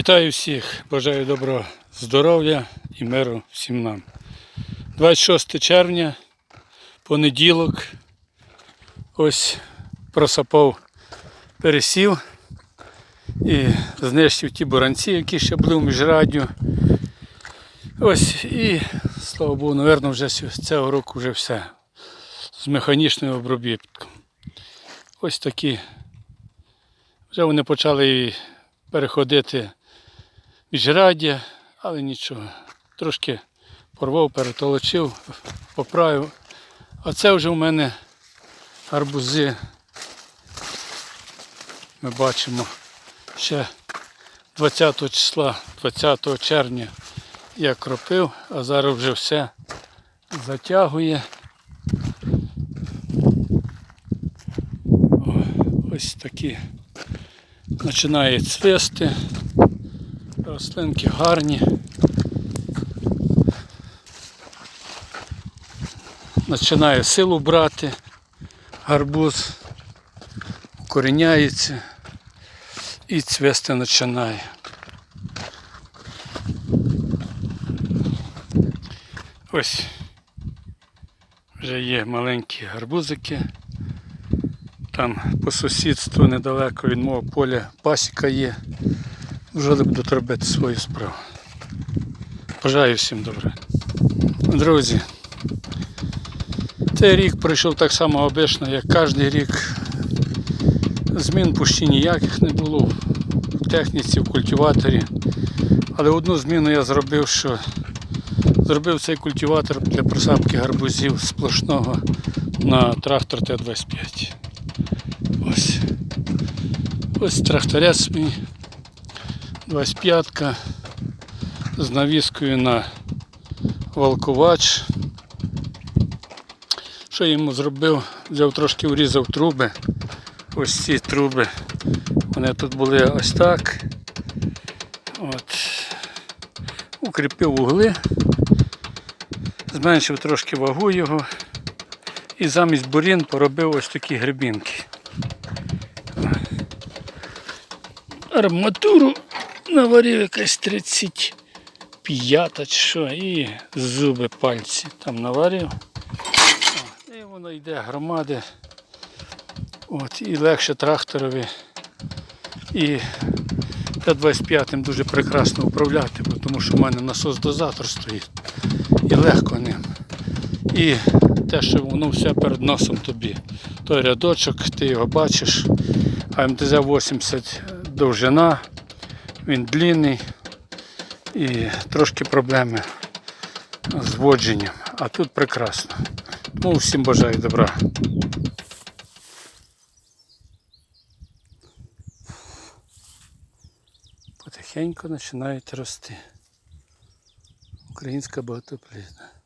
Вітаю всіх, бажаю доброго здоров'я і миру всім нам. 26 червня, понеділок. Ось просапав пересів і знищив ті буранці, які ще були в міжрадю. Ось і, слава Богу, напевно, вже цього року вже все. З механічною обробітком. Ось такі. Вже вони почали переходити міжраддя, але нічого. Трошки порвав, перетолочив, поправив. А це вже в мене гарбузи. Ми бачимо ще 20 числа, 20 червня я кропив, а зараз вже все затягує. Ось такі починає цвісти. Рослинки гарні. Починає силу брати, гарбуз укоріняється і цвісти починає. Ось вже є маленькі гарбузики. Там по сусідству недалеко від мого поля пасіка є. Вже будуть робити свою справу. Бажаю всім добре. Друзі, цей рік пройшов так само обично, як кожен рік. Змін почти ніяких не було в техніці, в культиваторі. Але одну зміну я зробив, що зробив цей культиватор для просапки гарбузів сплошного на трактор Т-25. Ось. Ось тракторець мій. 25-ка з навіскою на валкувач. Що я йому зробив? Взяв трошки урізав труби. Ось ці труби. Вони тут були ось так. От. Укріпив угли, зменшив трошки вагу його і замість бурін поробив ось такі грибінки. Арматуру наварив якась 35 чи що, і зуби пальці там наварив. І воно йде громади. От, і легше тракторові. І Т-25 дуже прекрасно управляти, бо тому що в мене насос-дозатор стоїть. І легко ним. І те, що воно все перед носом тобі. Той рядочок, ти його бачиш. А МТЗ-80 довжина, він длинний і трошки проблеми з водженням. А тут прекрасно. Тому всім бажаю добра. Потихеньку починають рости. Українська багатоплідна.